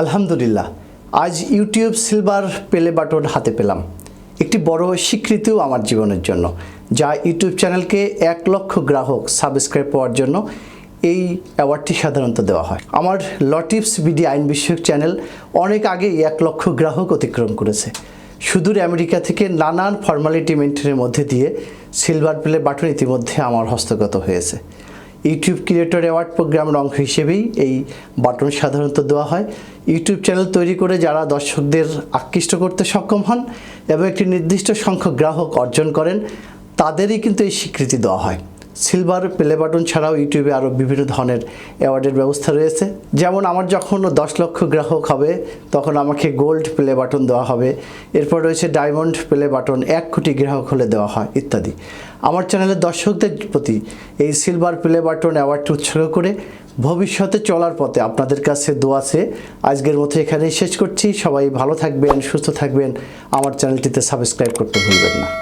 আলহামদুলিল্লাহ, আজ YouTube silver পেলে বাটন হাতে পেলাম। একটি বড় স্বীকৃতিও আমার জীবনের জন্য, যা ইউটিউব চ্যানেলকে এক লক্ষ গ্রাহক সাবস্ক্রাইব পাওয়ার জন্য এই অ্যাওয়ার্ডটি সাধারণত দেওয়া হয়। আমার লটিপস বিডি আইন বিষয়ক চ্যানেল অনেক আগেই এক লক্ষ গ্রাহক অতিক্রম করেছে। সুদূর আমেরিকা থেকে নানান ফর্মালিটি মেনটেনের মধ্যে দিয়ে সিলভার প্লে বাটন ইতিমধ্যে আমার হস্তগত হয়েছে। ইউটিউব ক্রিয়েটর অ্যাওয়ার্ড প্রোগ্রামের অংশ হিসেবেই এই বাটন সাধারণত দেওয়া হয়। ইউটিউব চ্যানেল তৈরি করে যারা দর্শকদের আকৃষ্ট করতে সক্ষম হন এবং একটি নির্দিষ্ট সংখ্যক গ্রাহক অর্জন করেন, তাদেরই কিন্তু এই স্বীকৃতি দেওয়া হয়। সিলভার প্লে বাটন ছাড়াও ইউটিউবে আরও বিভিন্ন ধরনের অ্যাওয়ার্ডের ব্যবস্থা রয়েছে। যেমন আমার যখন দশ লক্ষ গ্রাহক হবে, তখন আমাকে গোল্ড প্লে বাটন দেওয়া হবে। এরপর রয়েছে ডায়মন্ড প্লে বাটন, এক কোটি গ্রাহক হলে দেওয়া হয়, ইত্যাদি। আমার চ্যানেলের দর্শকদের প্রতি এই সিলভার প্লে বাটন অ্যাওয়ার্ডটি উৎসর্গ করে ভবিষ্যতে চলার পথে আপনাদের কাছে দোয়া আছে। আজকের মতো এখানেই শেষ করছি। সবাই ভালো থাকবেন, সুস্থ থাকবেন। আমার চ্যানেলটিতে সাবস্ক্রাইব করতে ভুলবেন না।